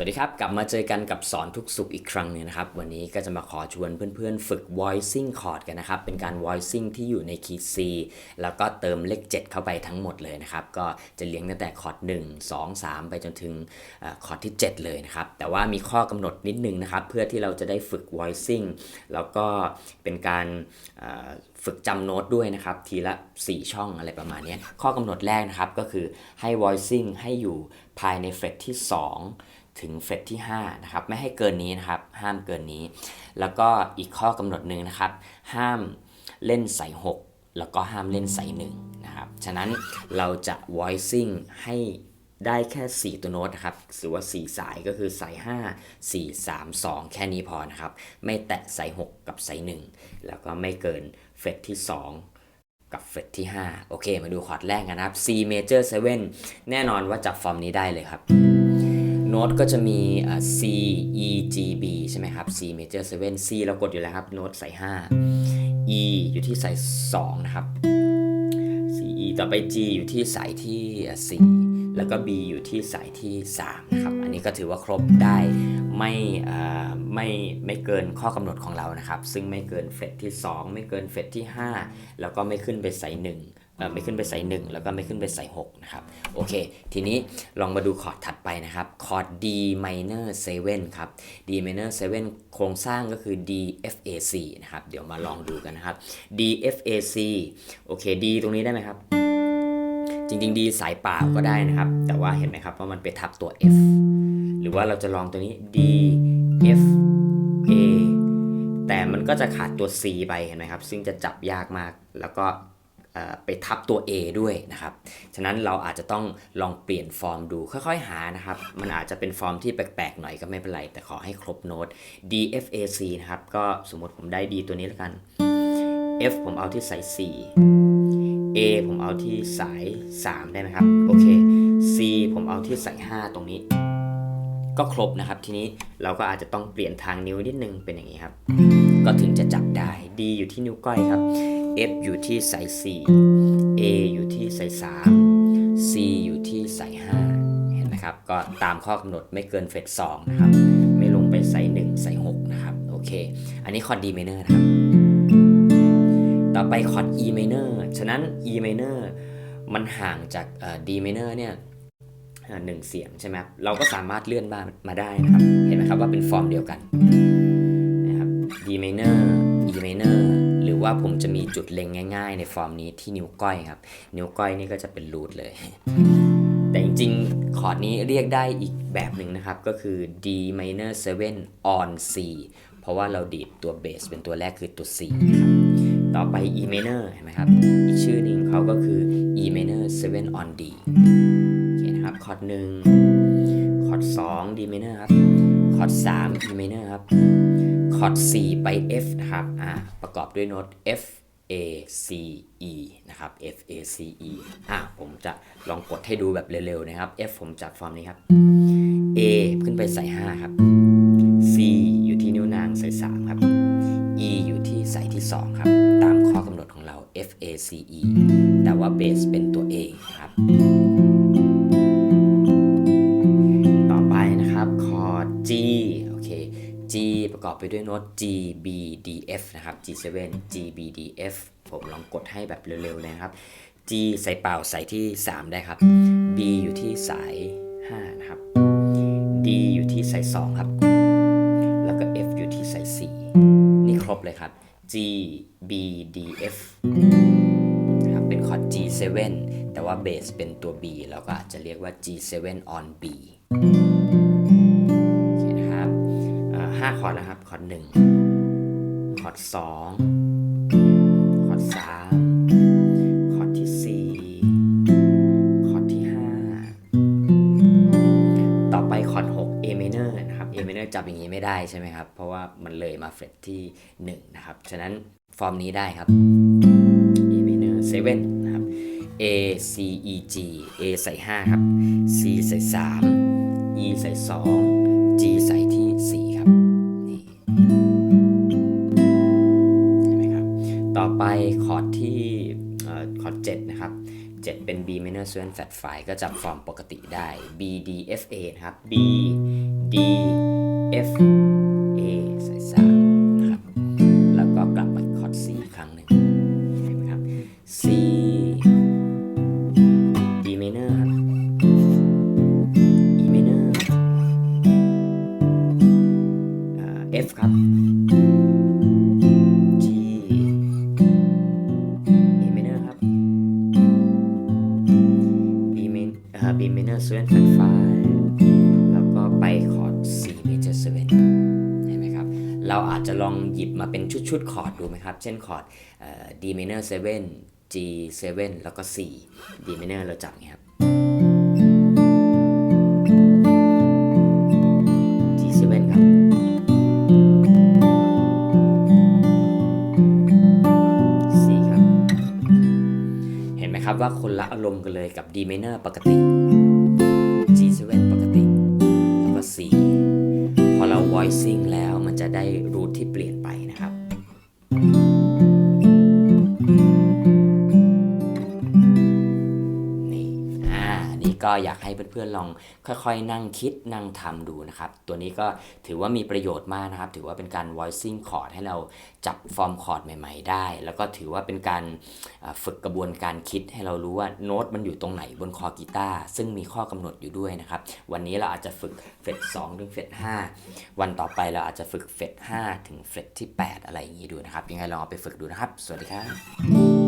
สวัสดีครับ กลับมาเจอกันกับสอนทุกสุขอีกครั้งนึงนะครับ วันนี้ก็จะมาขอชวนเพื่อนๆ ฝึก voicing chord กันนะครับ เป็นการ voicing ที่อยู่ในคีย์ C แล้วก็เติมเลข 7 เข้าไปทั้งหมดเลยนะครับ ก็จะเลี้ยงตั้งแต่คอร์ด1 2 3 ไปจนถึงคอร์ดที่ 7 เลยนะครับ แต่ว่ามีข้อกำหนดนิดนึงนะครับ เพื่อที่เราจะได้ฝึก voicing แล้วก็เป็นการฝึกจำโน้ตด้วยนะครับ ทีละ 4 ช่องอะไรประมาณนี้ข้อกำหนดแรกนะครับก็คือให้ voicing ให้อยู่ภายในเฟรตที่ 2 ถึงเฟรตที่5นะครับไม่ให้เกินนี้นะครับห้ามเกินนี้ แล้วก็อีกข้อกำหนดหนึ่งนะครับ ห้ามเล่นใส่6แล้วก็ห้ามเล่นใส่1นะครับฉะนั้นเราจะ voicing ให้ได้แค่ 4 ตัวโน้ตนะครับหรือว่า 4 สายก็คือสาย 5 4 3 2 แค่นี้พอนะครับ ไม่แตะสาย 6 กับสาย 1 แล้วก็ไม่เกินเฟรตที่ 2 กับเฟรตที่ 5 โอเค มาดูคอร์ดแรกกันนะครับ C major 7 แน่นอนว่าจับฟอร์มนี้ได้เลยครับ โน้ตก็จะมี C E G B ใช่ไหมครับ C major 7 C เรากดอยู่แล้วครับ โน้ตใส่ 5 E อยู่ที่ใส่ 2 นะครับ C E ต่อไป G อยู่ที่สายที่อ่า4แล้วก็ B อยู่ที่สายที่ 3 นะครับ อันนี้ก็ถือว่าครบได้ไม่ไม่ไม่เกินข้อกำหนดของเรานะครับ ซึ่งไม่เกินเฟรตที่ 2 ไม่เกินเฟรตที่ 5 แล้วก็ไม่ขึ้นไปสาย1เอ่อ ไม่ขึ้นไปสาย1แล้วก็ไม่ขึ้นไปสาย6นะครับโอเค ทีนี้ลองมาดูคอร์ดถัดไปนะครับคอร์ด D minor 7ครับ D minor 7โครงสร้างก็คือ D F A C นะครับเดี๋ยวมาลองดูกันนะครับ D F A C โอเค D ตรงนี้ได้ไหมครับ จริงๆ D สายเปล่าก็ได้นะครับ แต่ว่าเห็นไหมครับว่ามันไปทับตัว F หรือว่าเราจะลองตัวนี้ D F A แต่มันก็จะขาดตัว C ไปเห็นไหมครับ ซึ่งจะจับยากมากแล้วก็ ไปทับตัว A ด้วยนะครับ ฉะนั้นเราอาจจะต้องลองเปลี่ยนฟอร์มดูค่อยๆ หานะครับ มันอาจจะเป็นฟอร์มที่แปลกๆ หน่อยก็ไม่เป็นไร แต่ขอให้ครบโน้ต D F A C นะครับ ก็สมมติผมได้ D ตัวนี้แล้วกัน F ผมเอาที่สาย 4 A ผมเอาที่สาย 3 ได้ไหมครับ โอเค C ผมเอาที่สาย 5 ตรงนี้ ก็ครบนะครับ ทีนี้เราก็อาจจะต้องเปลี่ยนทางนิ้วนิดนึงเป็นอย่างนี้ครับ ก็ถึงจะจับได้ D อยู่ที่นิ้วก้อยครับ F อยู่ที่สาย 4 A อยู่ที่สาย 3 C อยู่ที่สาย 5 เห็นไหมครับ ก็ตามข้อกำหนดไม่เกินเฟส2นะครับ ไม่ลงไปสาย 1 สาย 6 นะครับ โอเค อันนี้คอร์ด D minor นะครับ ต่อไปคอร์ด E minor ฉะนั้น E minor มันห่างจากเอ่อ D minor เนี่ยหนึ่งเสียงใช่ไหมครับเราก็สามารถเลื่อนมามาได้นะครับ เห็นไหมครับว่าเป็นฟอร์มเดียวกันนะครับ D minor E minor หรือ ว่าผมจะมีจุดเล็งง่ายๆ ในฟอร์มนี้ที่นิ้วก้อยครับ นิ้วก้อยนี่ก็จะเป็นรูทเลย แต่จริงๆ คอร์ดนี้เรียกได้อีกแบบหนึ่งนะครับ ก็คือ D minor 7 on C เพราะว่าเราดีดตัวเบสเป็นตัวแรกคือตัว C ครับต่อไป E minor เห็นไหมครับ อีกชื่อหนึ่งเขาก็คือ E minor 7 on D โอเคนะครับ คอร์ดหนึ่งคอร์ด2 D minor ครับ คอร์ด3 E minor ครับ คอร์ด4ไป F นะครับอ่าประกอบด้วยโน้ต F A C E นะครับ F A C E อ่าผมจะลองกดให้ดูแบบเร็วๆนะครับ F ผมจัดฟอร์มนี้ครับ A ขึ้นไปใส่ 5 ครับ C อยู่ที่นิ้วนางใส่ 3 ครับ E อยู่ที่ใสายที่ 2 ครับ ตามข้อกำหนดของเรา F A C E แต่ว่าเบสเป็นตัว A ครับ ประกอบไปด้วยโน้ต G B D F นะครับ G 7 G B D F ผมลองกดให้แบบเร็วๆเลยนะครับ G ใส่เป่าใส่ที่ 3 ได้ครับ B อยู่ที่สาย 5 นะครับ D อยู่ที่สาย 2 ครับ แล้วก็ F อยู่ที่สาย 4 นี่ครบเลยครับ G B D F นะครับเป็นคอร์ด G7 แต่ว่าเบสเป็นตัว B เราก็อาจจะเรียกว่า G7 on B ห้าคอร์ดนะครับ คอร์ดหนึ่งคอร์ดสองคอร์ดสามคอร์ดที่สี่คอร์ดที่ห้าต่อไปคอร์ด6 A minor นะครับ A minor จับอย่างนี้ไม่ได้ใช่ไหมครับ เพราะว่ามันเลยมาเฟรตที่1นะครับ ฉะนั้นฟอร์มนี้ได้ครับ A minor 7นะครับ A C E G A ใส่ 5 ครับ C ใส่ 3 E ใส่ 2 7 เป็น B minor s e v e n flat 5ก็จับฟอร์มปกติได้ B D F A นะครับ B D D F B minor 7 flat 5แล้วก็ไปคอร์ด C major 7เห็นไหมครับ เราอาจจะลองหยิบมาเป็นชุดๆคอร์ดดูไหมครับ เช่นคอร์ดเอ่อ D minor 7 G 7แล้วก็ C D minor เราจับอย่างนี้ครับ G 7ครับ C ครับ เห็นไหมครับว่าคนละอารมณ์กันเลยกับ D minor ปกติ voicing แล้วมันจะได้รูทที่เปลี่ยน ก็อยากให้เพื่อนๆลองค่อยๆ นั่งคิดนั่งทำดูนะครับ ตัวนี้ก็ถือว่ามีประโยชน์มากนะครับ ถือว่าเป็นการ voicing chord ให้เราจับฟอร์มคอร์ดใหม่ ๆ ได้ แล้วก็ถือว่าเป็นการฝึกกระบวนการคิดให้เรารู้ว่าโน้ตมันอยู่ตรงไหนบนคอกีตาร์ซึ่งมีข้อกำหนดอยู่ด้วยนะครับ วันนี้เราอาจจะฝึกเฟด2ถึงเฟด5วันต่อไปเราอาจจะฝึกเฟด5ถึงเฟดที่ 8 อะไรอย่างนี้ดูนะครับ ยังไงลองเอาไปฝึกดูนะครับ สวัสดีครับ